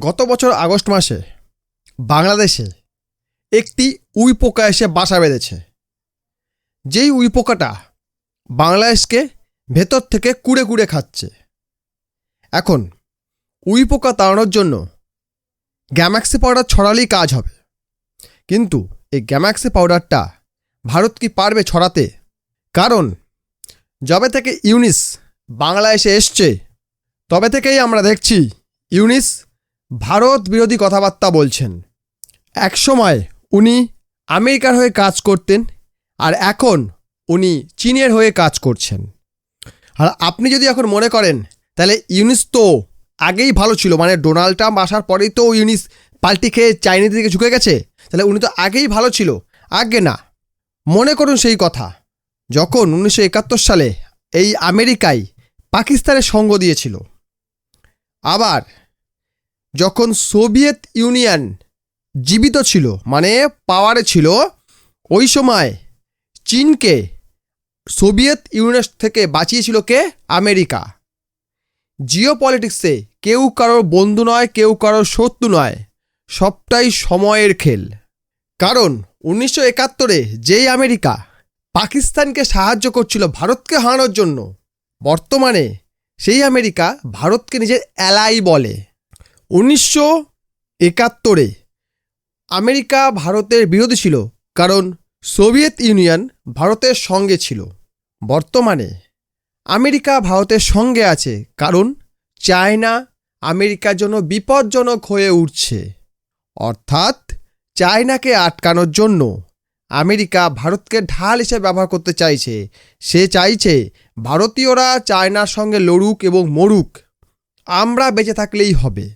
গত বছর আগস্ট মাসে বাংলাদেশে একটি উই পোকা এসে বাসা বেঁধেছে। যেই উই পোকাটা বাংলাদেশকে ভেতর থেকে কুড়ে কুড়ে খাচ্ছে। এখন উই পোকা তাড়ানোর জন্য গ্যামাক্সি পাউডার ছড়ালেই কাজ হবে। কিন্তু এই গ্যামাক্সি পাউডারটা ভারত কি পারবে ছড়াতে? কারণ যবে থেকে ইউনিস বাংলাদেশে এসছে, তবে থেকেই আমরা দেখছি ইউনিস ভারত বিরোধী কথাবার্তা বলছেন। একসময় উনি আমেরিকার হয়ে কাজ করতেন আর এখন উনি চীনের হয়ে কাজ করছেন। আর আপনি যদি এখন মনে করেন, তাহলে ইউনিস তো আগেই ভালো ছিল মানে ডোনাল্ড ট্রাম্প আসার পরেই তো ইউনিস পাল্টি খেয়ে চাইনিজ দিকে ঝুঁকে গেছে, তাহলে উনি তো আগেই ভালো ছিল। আগে না। মনে করুন সেই কথা, যখন উনিশশো একাত্তর সালে এই আমেরিকায় পাকিস্তানের সঙ্গ দিয়েছিল। আবার যখন সোভিয়েত ইউনিয়ন জীবিত ছিল মানে পাওয়ারে ছিল, ওই সময় চীনকে সোভিয়েত ইউনিয়ন থেকে বাঁচিয়েছিল কে? আমেরিকা। জিও পলিটিক্সে কেউ কারোর বন্ধু নয়, কেউ কারোর শত্রু নয়, সবটাই সময়ের খেল। কারণ উনিশশো একাত্তরে যেই আমেরিকা পাকিস্তানকে সাহায্য করছিল ভারতকে হারানোর জন্য, বর্তমানে সেই আমেরিকা ভারতকে নিজের অ্যালাই বলে। উনিশশো একাত্তরে আমেরিকা ভারতের বিরোধী ছিল, কারণ সোভিয়েত ইউনিয়ন ভারতের সঙ্গে ছিল। বর্তমানে আমেরিকা ভারতের সঙ্গে আছে, কারণ চায়না আমেরিকার জন্য বিপজ্জনক হয়ে উঠছে। অর্থাৎ চায়নাকে আটকানোর জন্য আমেরিকা ভারতকে ঢাল হিসেবে ব্যবহার করতে চাইছে। সে চাইছে ভারতীয়রা চায়নার সঙ্গে লড়ুক এবং মরুক, আমরা বেঁচে থাকলেই হবে।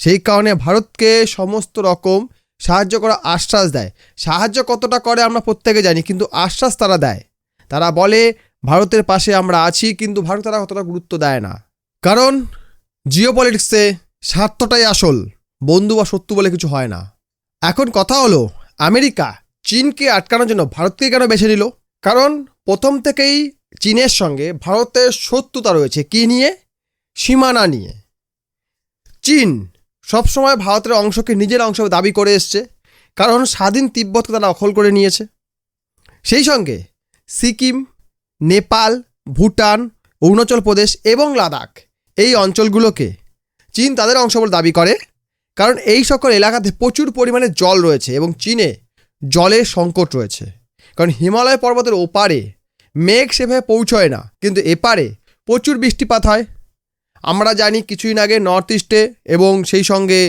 সেই কারণে ভারতকে সমস্ত রকম সাহায্য করা আশ্বাস দেয়। সাহায্য কতটা করে আমরা প্রত্যেকে জানি, কিন্তু আশ্বাস তারা দেয়। তারা বলে, ভারতের পাশে আমরা আছি, কিন্তু ভারত তারা কতটা গুরুত্ব দেয় না। কারণ জিও পলিটিক্সে স্বার্থটাই আসল, বন্ধু বা শত্রু বলে কিছু হয় না। এখন কথা হলো, আমেরিকা চীনকে আটকানোর জন্য ভারতকে কেন বেছে নিল? কারণ প্রথম থেকেই চীনের সঙ্গে ভারতের শত্রুতা রয়েছে। কী নিয়ে? সীমানা নিয়ে। চীন সবসময় ভারতের অংশকে নিজের অংশ দাবি করে এসছে, কারণ স্বাধীন তিব্বতকে তারা অখল করে নিয়েছে। সেই সঙ্গে সিকিম, নেপাল, ভুটান, অরুণাচল প্রদেশ এবং লাদাখ এই অঞ্চলগুলোকে চীন তাদের অংশ বলে দাবি করে, কারণ এই সকল এলাকাতে প্রচুর পরিমাণে জল রয়েছে এবং চীনে জলের সংকট রয়েছে। কারণ হিমালয় পর্বতের ওপারে মেঘ সেভাবে পৌঁছয় না, কিন্তু এপারে প্রচুর বৃষ্টিপাত হয়। আমরা জানি কিছুদিন আগে নর্থ ইস্টে এবং সেই সঙ্গে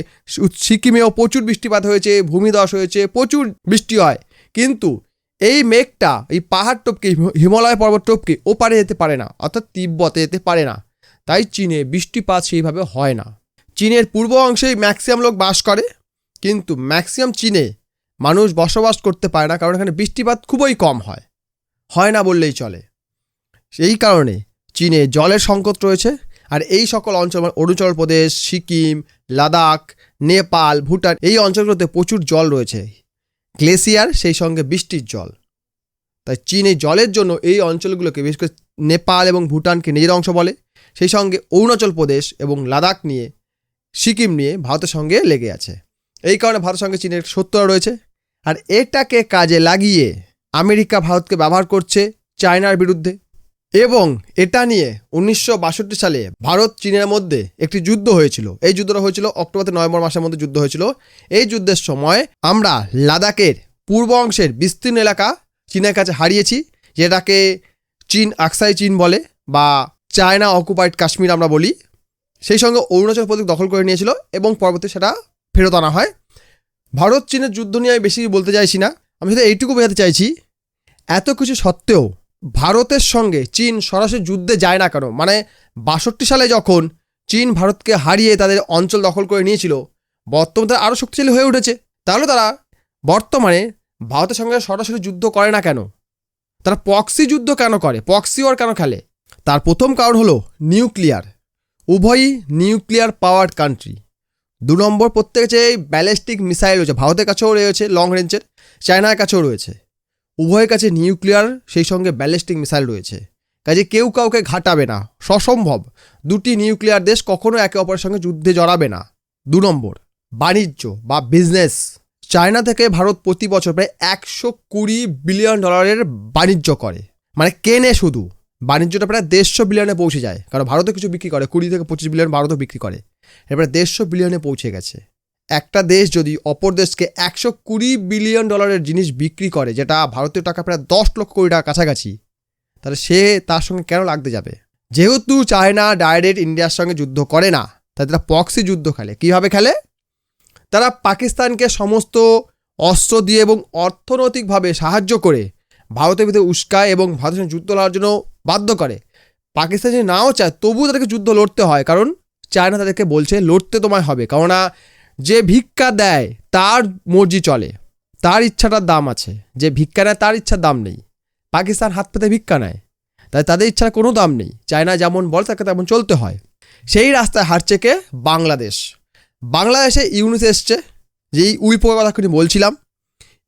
সিকিমেও প্রচুর বৃষ্টিপাত হয়েছে, ভূমিধস হয়েছে, প্রচুর বৃষ্টি হয়। কিন্তু এই মেঘটা, এই পাহাড় টপকে, হিমালয় পর্বত টপকে ওপারে যেতে পারে না, অর্থাৎ তিব্বতে যেতে পারে না। তাই চীনে বৃষ্টিপাত সেইভাবে হয় না। চীনের পূর্ব অংশেই ম্যাক্সিমাম লোক বাস করে, কিন্তু ম্যাক্সিমাম চীনে মানুষ বসবাস করতে পারে না, কারণ এখানে বৃষ্টিপাত খুবই কম হয়। হয় না বললেই চলে। সেই কারণে চীনে জলের সংকট রয়েছে আর এই সকল অঞ্চল মানে অরুণাচল প্রদেশ, সিকিম, লাদাখ, নেপাল, ভুটান, এই অঞ্চলগুলোতে প্রচুর জল রয়েছে। গ্লেসিয়ার সেই সঙ্গে বৃষ্টির জল। তাই চীন এই জলের জন্য এই অঞ্চলগুলোকে, বিশেষ করে নেপাল এবং ভুটানকে নিজের অংশ বলে, সেই সঙ্গে অরুণাচল প্রদেশ এবং লাদাখ নিয়ে, সিকিম নিয়ে ভারতের সঙ্গে লেগে আছে। এই কারণে ভারতের সঙ্গে চীনের শত্রুতা রয়েছে। আর এটাকে কাজে লাগিয়ে আমেরিকা ভারতকে ব্যবহার করছে চায়নার বিরুদ্ধে। এবং এটা নিয়ে উনিশশো বাষট্টি সালে ভারত চীনের মধ্যে একটি যুদ্ধ হয়েছিল। এই যুদ্ধটা হয়েছিল অক্টোবর নভেম্বর মাসের মধ্যে যুদ্ধ হয়েছিল। এই যুদ্ধের সময় আমরা লাদাখের পূর্ব অংশের বিস্তীর্ণ এলাকা চীনের কাছে হারিয়েছি, যেটাকে চীন আকসাই চীন বলে বা চায়না অকুপাইড কাশ্মীর আমরা বলি। সেই সঙ্গে অরুণাচল প্রদেশ দখল করে নিয়েছিল এবং পরবর্তী সেটা ফেরত আনা হয়। ভারত চীনের যুদ্ধ নিয়ে আমি বেশি বলতে চাইছি না। আমি শুধু এইটুকু বোঝাতে চাইছি, এত কিছু সত্ত্বেও ভারতের সঙ্গে চীন সরাসরি যুদ্ধে যায় না কেন? মানে বাষট্টি সালে যখন চীন ভারতকে হারিয়ে তাদের অঞ্চল দখল করে নিয়েছিল, বর্তমানে তারা আরও শক্তিশালী হয়ে উঠেছে। তাহলে তারা বর্তমানে ভারতের সঙ্গে সরাসরি যুদ্ধ করে না কেন? তারা পক্সি যুদ্ধ কেন করে? পক্সি ওয়ার কেন খেলে? তার প্রথম কারণ হলো নিউক্লিয়ার উভয়ই নিউক্লিয়ার পাওয়ার কান্ট্রি দু নম্বর প্রত্যেকে যে ব্যালিস্টিক মিসাইল রয়েছে, ভারতের কাছেও রয়েছে লং রেঞ্জের চায়নার কাছেও রয়েছে। উভয়ের কাছে নিউক্লিয়ার, সেই সঙ্গে ব্যালিস্টিক মিসাইল রয়েছে। কাজে কেউ কাউকে ঘাটাবে না। সসম্ভব। দুটি নিউক্লিয়ার দেশ কখনো একে অপরের সঙ্গে যুদ্ধে জড়াবে না। দু নম্বর, বাণিজ্য বা বিজনেস। চায়না থেকে ভারত প্রতি বছর প্রায় একশো কুড়ি বিলিয়ন ডলারের বাণিজ্য করে। মানে কেনে শুধু? বাণিজ্যটা প্রায় দেড়শো বিলিয়নে পৌঁছে যায়। কারণ ভারতে কিছু বিক্রি করে। কুড়ি থেকে পঁচিশ বিলিয়ন ভারতও বিক্রি করে। এবারে দেড়শো বিলিয়নে পৌঁছে গেছে। একটা দেশ যদি অপর দেশকে একশো কুড়ি বিলিয়ন ডলারের জিনিস বিক্রি করে, যেটা ভারতীয় টাকা প্রায় দশ লক্ষ কোটি টাকা কাছাকাছি, তাহলে সে তার সঙ্গে কেন লাগতে যাবে? যেহেতু চায়না ডাইরেক্ট ইন্ডিয়ার সঙ্গে যুদ্ধ করে না, তাই তারা পক্সি যুদ্ধ খেলে। কীভাবে খেলে? তারা পাকিস্তানকে সমস্ত অস্ত্র দিয়ে এবং অর্থনৈতিকভাবে সাহায্য করে ভারতের ভিতরে উস্কায় এবং ভারতের সঙ্গে যুদ্ধ লড়ার জন্য বাধ্য করে। পাকিস্তান যদি নাও চায়, তবুও তাদেরকে যুদ্ধ লড়তে হয়, কারণ চায়না তাদেরকে বলছে, লড়তে তোমায় হবে। কেননা যে ভিক্ষা দেয়, তার মর্জি চলে। তার ইচ্ছাটার দাম আছে। যে ভিক্ষা নেয়, তার ইচ্ছার দাম নেই। পাকিস্তান হাত পেতে ভিক্ষা নেয়। তাই তাদের ইচ্ছার কোনো দাম নেই। চায়না যেমন বলে, তাকে তেমন চলতে হয়। সেই রাস্তায় হাঁটছে কে? বাংলাদেশ। বাংলাদেশে ইউনিস এসছে যেই উইপোকার কথা এক্ষুনি বলছিলাম।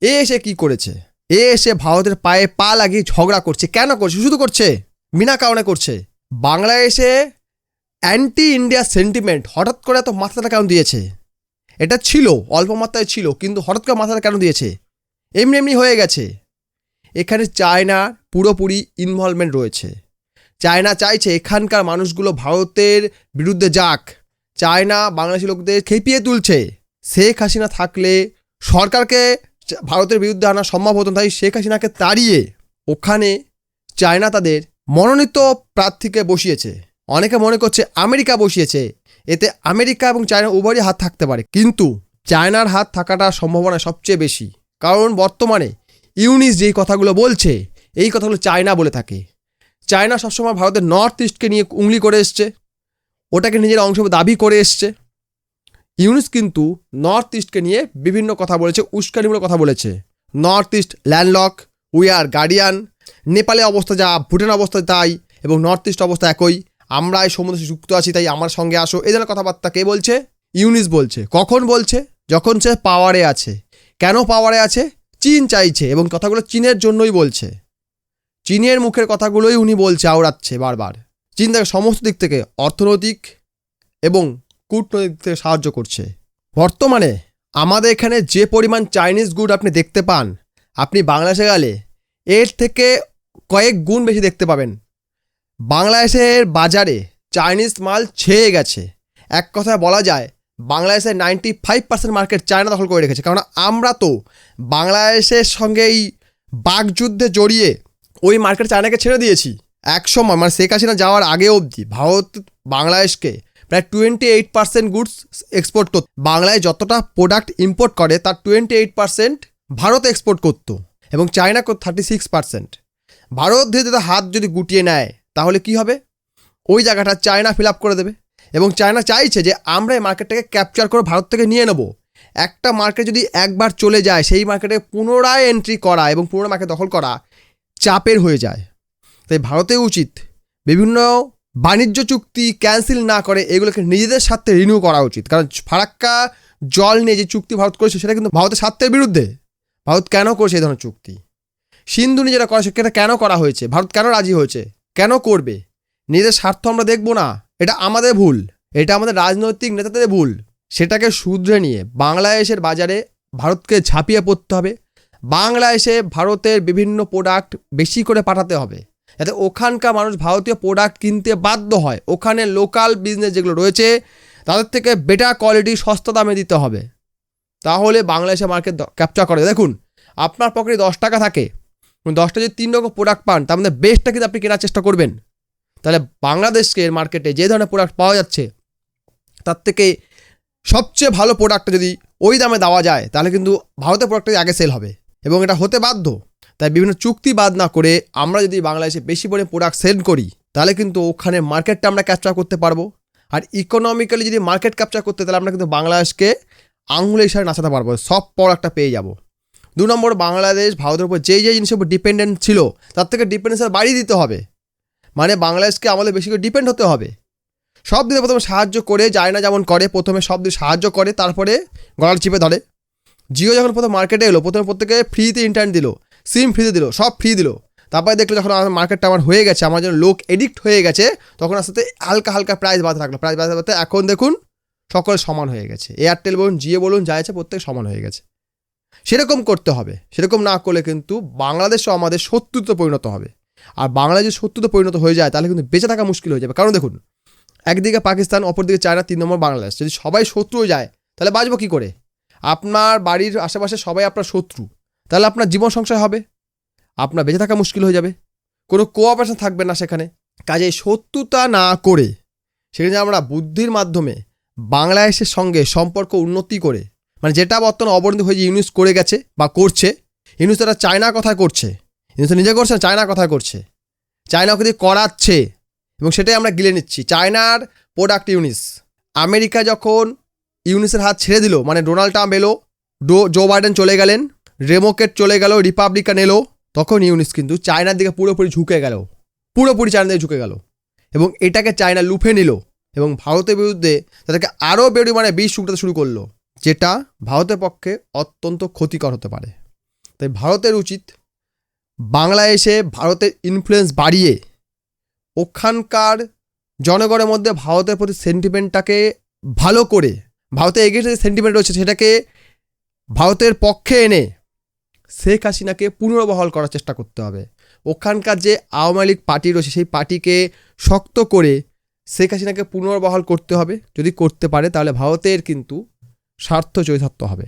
এ এসে কি করেছে? এ এসে ভারতের পায়ে পা লাগিয়ে ঝগড়া করছে। কেন করছে? শুধু করছে? বিনা কারণে করছে। বাংলাদেশে অ্যান্টি ইন্ডিয়া সেন্টিমেন্ট হঠাৎ করে এত মাথাটা কেন দিয়েছে? এটা ছিল অল্প মাত্রায় ছিল, কিন্তু হঠাৎ করে মাথাটা কেন দিয়েছে? এমনি এমনি হয়ে গেছে। এখানে চায়নার পুরোপুরি ইনভলভমেন্ট রয়েছে। চায়না চাইছে এখানকার মানুষগুলো ভারতের বিরুদ্ধে যাক। চায়না বাংলাদেশি লোকদের খেপিয়ে তুলছে। শেখ হাসিনা থাকলে সরকারকে ভারতের বিরুদ্ধে আনা সম্ভব হতো তাই শেখ হাসিনাকে তাড়িয়ে ওখানে চায়না তাদের মনোনীত প্রার্থীকে বসিয়েছে। অনেকে মনে করছে আমেরিকা বসিয়েছে। এতে আমেরিকা এবং চায়না উভয়ই হাত থাকতে পারে। কিন্তু চায়নার হাত থাকাটা সম্ভাবনা সবচেয়ে বেশি। কারণ বর্তমানে ইউনিস যেই কথাগুলো বলছে, এই কথাগুলো চায়না বলে থাকে। চায়না সবসময় ভারতের নর্থ ইস্টকে নিয়ে উংলি করে এসছে, ওটাকে নিজের অংশ দাবি করে এসছে। ইউনিস কিন্তু নর্থ ইস্টকে নিয়ে বিভিন্ন কথা বলেছে, উস্কানিমূলক কথা বলেছে। North east landlock we are guardian নেপালে অবস্থা যা, ভুটান অবস্থা তাই, এবং নর্থ ইস্ট অবস্থা একই। আমরা এই সমুদ্র যুক্ত আছি, তাই আমার সঙ্গে আসো। এই ধরনের কথাবার্তা কে বলছে? ইউনিস বলছে। কখন বলছে? যখন সে পাওয়ারে আছে। কেন পাওয়ারে আছে? চীন চাইছে এবং কথাগুলো চীনের জন্যই বলছে। চীনের মুখের কথাগুলোই উনি বলছে, আওড়াচ্ছে বারবার। চীন তাকে সমস্ত দিক থেকে অর্থনৈতিক এবং কূটনৈতিক দিক থেকে সাহায্য করছে। বর্তমানে আমাদের এখানে যে পরিমাণ চাইনিজ গুড আপনি দেখতে পান, আপনি বাংলাদেশে গেলে এর থেকে কয়েক গুণ বেশি দেখতে পাবেন। বাংলাদেশের বাজারে চাইনিজ মাল ছেয়ে গেছে। এক কথায় বলা যায়, বাংলাদেশের ninety five percent market China দখল করে রেখেছে। কারণ আমরা তো বাংলাদেশের সঙ্গে এই বাগযুদ্ধে জড়িয়ে ওই মার্কেট চায়নাকে ছেড়ে দিয়েছি। এক সময় মানে শেখ হাসিনা যাওয়ার আগে অবধি ভারত বাংলাদেশকে প্রায় twenty eight percent goods export করত। বাংলায় যতটা প্রোডাক্ট ইম্পোর্ট করে, তার twenty eight percent Bharat export করতো এবং চায়না করত থার্টি সিক্স পার্সেন্ট ভারত ধীরে ধীরে হাত যদি গুটিয়ে নেয় তাহলে কি হবে? ওই জায়গাটা চায়না ফিল আপ করে দেবে। এবং চায়না চাইছে যে আমরা এই মার্কেটটাকে ক্যাপচার করে ভারত থেকে নিয়ে নেব। একটা মার্কেট যদি একবার চলে যায়, সেই মার্কেটে পুনরায় এন্ট্রি করা এবং পুনরায় মার্কেট দখল করা চাপের হয়ে যায়। তাই ভারতে উচিত বিভিন্ন বাণিজ্য চুক্তি ক্যান্সেল না করে এগুলোকে নিজেদের স্বার্থে রিনিউ করা উচিত। কারণ ফারাক্কা জল নিয়ে যে চুক্তি ভারত করেছে, সেটা কিন্তু ভারতের স্বার্থের বিরুদ্ধে। ভারত কেন করেছে এই ধরনের চুক্তি? সিন্ধু নিজেরা করা সেটা কেন করা হয়েছে? ভারত কেন রাজি হয়েছে? কেন করবে? নিজেদের স্বার্থ আমরা দেখব না। এটা আমাদের ভুল। এটা আমাদের রাজনৈতিক নেতাদের ভুল। সেটাকে শুধরে নিয়ে বাংলাদেশের বাজারে ভারতকে ঝাঁপিয়ে পড়তে হবে। বাংলাদেশে ভারতের বিভিন্ন প্রোডাক্ট বেশি করে পাঠাতে হবে। যাতে ওখানকার মানুষ ভারতীয় প্রোডাক্ট কিনতে বাধ্য হয়। ওখানে লোকাল বিজনেস যেগুলো রয়েছে, তাদের থেকে বেটার কোয়ালিটি সস্তা দামে দিতে হবে। তাহলে বাংলাদেশে মার্কেট ক্যাপচার করে। দেখুন, আপনার পকেটে দশ টাকা থাকে। দশটা যদি তিন রকম প্রোডাক্ট পান, তার মধ্যে বেস্টটা কিন্তু আপনি কেনার চেষ্টা করবেন। তাহলে বাংলাদেশকে মার্কেটে যে ধরনের প্রোডাক্ট পাওয়া যাচ্ছে, তার থেকে সবচেয়ে ভালো প্রোডাক্টটা যদি ওই দামে দেওয়া যায়, তাহলে কিন্তু ভারতের প্রোডাক্টটা আগে সেল হবে এবং এটা হতে বাধ্য। তাই বিভিন্ন চুক্তি বাদ না করে আমরা যদি বাংলাদেশে বেশি পরিমাণে প্রোডাক্ট সেল করি, তাহলে কিন্তু ওখানে মার্কেটটা আমরা ক্যাপচার করতে পারব। আর ইকোনমিক্যালি যদি মার্কেট ক্যাপচার করতে, তাহলে আমরা কিন্তু বাংলাদেশকে আঙুলে হিসাবে নাচাতে পারব সব প্রোডাক্টটা পেয়ে যাব। দু নম্বর বাংলাদেশ, ভারতের উপর যেই যেই জিনিসের উপর ডিপেন্ডেন্ট ছিল, তার থেকে ডিপেন্ডেন্স বাড়িয়ে দিতে হবে। মানে বাংলাদেশকে আমাদের বেশি করে ডিপেন্ড হতে হবে। সব দিকে প্রথমে সাহায্য করে যায় না যেমন করে, প্রথমে সব দিকে সাহায্য করে, তারপরে গলার চিপে ধরে। জিও যখন প্রথম মার্কেটে এলো, প্রথমে প্রত্যেকে ফ্রিতে ইন্টারনেট দিল সিম ফ্রিতে দিল, সব ফ্রি দিল। তারপরে দেখল যখন আমার মার্কেটটা আমার হয়ে গেছে, আমার যেন লোক এডিক্ট হয়ে গেছে, তখন আস্তে হালকা হালকা প্রাইস বাড়তে থাকল প্রাইস বাড়তে বাড়তে এখন দেখুন সকলে সমান হয়ে গেছে। এয়ারটেল বলুন জিও বলুন, যা আছে প্রত্যেক সমান হয়ে গেছে। সেরকম করতে হবে। সেরকম না করলে কিন্তু বাংলাদেশও আমাদের শত্রুতে পরিণত হবে। আর বাংলাদেশ শত্রুতে পরিণত হয়ে যায়, তাহলে কিন্তু বেঁচে থাকা মুশকিল হয়ে যাবে। কারণ দেখুন, একদিকে পাকিস্তান, অপরদিকে চায়না, তিন নম্বর বাংলাদেশ। যদি সবাই শত্রু যায়, তাহলে বাঁচবো কী করে? আপনার বাড়ির আশেপাশে সবাই আপনার শত্রু। তাহলে আপনার জীবন সংশয় হবে। আপনার বেঁচে থাকা মুশকিল হয়ে যাবে। কোনো কোঅপারেশন থাকবে না সেখানে। কাজে শত্রুতা না করে সেখানে আমরা বুদ্ধির মাধ্যমে বাংলাদেশের সঙ্গে সম্পর্ক উন্নতি করে মানে যেটা বর্তমানে অবনতি হয়ে যে ইউনিস করে গেছে বা করছে, ইউনিস তারা চায়নার কথা করছে। ইউনিস নিজে করছে না চায়নার কথা করছে। চায়না ওকে দিয়ে করাচ্ছে, এবং সেটাই আমরা গিলে নিচ্ছি। চায়নার প্রোডাক্ট ইউনিস। আমেরিকা যখন ইউনিসের হাত ছেড়ে দিল মানে ডোনাল্ড ট্রাম্প এলো, ডো, জো বাইডেন চলে গেলেন রেমোকেট চলে গেল, রিপাবলিকান এলো, তখন ইউনিস কিন্তু চায়নার দিকে পুরোপুরি ঝুঁকে গেল। পুরোপুরি চায়নার দিকে ঝুঁকে গেল। এবং এটাকে চায়না লুফে নিল, এবং ভারতের বিরুদ্ধে তাদেরকে আরও বেড়ি মানে বিষ শুকতে শুরু করল। যেটা ভারতের পক্ষে অত্যন্ত ক্ষতিকর হতে পারে। তাই ভারতের উচিত বাংলা এসে ভারতের ইনফ্লুয়েন্স বাড়িয়ে ওখানকার জনগণের মধ্যে ভারতের প্রতি সেন্টিমেন্টটাকে ভালো করে, ভারতে এগিয়ে যে সেন্টিমেন্ট রয়েছে সেটাকে ভারতের পক্ষে এনে শেখ হাসিনাকে পুনর্বহাল করার চেষ্টা করতে হবে। ওখানকার যে আওয়ামী লীগ পার্টি রয়েছে সেই পার্টিকে শক্ত করে শেখ হাসিনাকে পুনর্বহাল করতে হবে। যদি করতে পারে তাহলে ভারতের কিন্তু স্বার্থ চরিতার্থ হবে।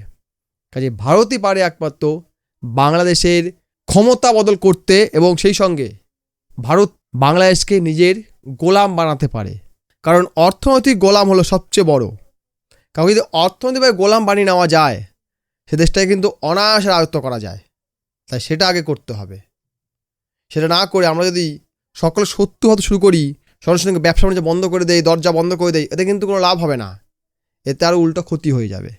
কাজে ভারতই পারে একমাত্র বাংলাদেশের ক্ষমতা বদল করতে এবং সেই সঙ্গে ভারত বাংলাদেশকে নিজের গোলাম বানাতে পারে। কারণ অর্থনৈতিক গোলাম হলো সবচেয়ে বড়। কারণ যদি অর্থনৈতিকভাবে গোলাম বানিয়ে নেওয়া যায়, সে দেশটাকে কিন্তু অনায়াসে আয়ত্ত করা যায়। তাই সেটা আগে করতে হবে। সেটা না করে আমরা যদি সকলে শত্রু হতে শুরু করি, সঙ্গে সঙ্গে ব্যবসা বাণিজ্য বন্ধ করে দেয় দরজা বন্ধ করে দেয় এতে কিন্তু কোনো লাভ হবে না। এতে আরও উল্টো ক্ষতি হয়ে যাবে।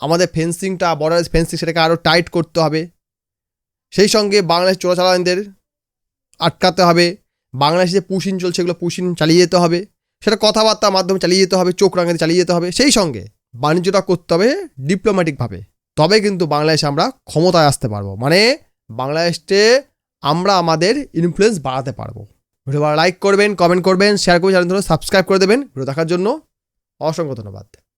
আমাদের ফেন্সিংটা বর্ডার ফেন্সিং সেটাকে আরও টাইট করতে হবে। সেই সঙ্গে বাংলাদেশ চোরাচালানদের আটকাতে হবে। বাংলাদেশে যে পুশিন চলছে সেগুলো পুশিন চালিয়ে যেতে হবে। সেটা কথাবার্তার মাধ্যমে চালিয়ে যেতে হবে, চোখ রাঙাতে চালিয়ে যেতে হবে। সেই সঙ্গে বাণিজ্যটা করতে হবে ডিপ্লোম্যাটিকভাবে তবে কিন্তু বাংলাদেশে আমরা ক্ষমতায় আসতে পারব। মানে বাংলাদেশে আমরা আমাদের ইনফ্লুয়েন্স বাড়াতে পারব। ভিডিও লাইক করবেন কমেন্ট করবেন শেয়ার করবেন চ্যানেল সাবস্ক্রাইব করে দেবেন। ভিডিও দেখার জন্য অসংখ্য ধন্যবাদ।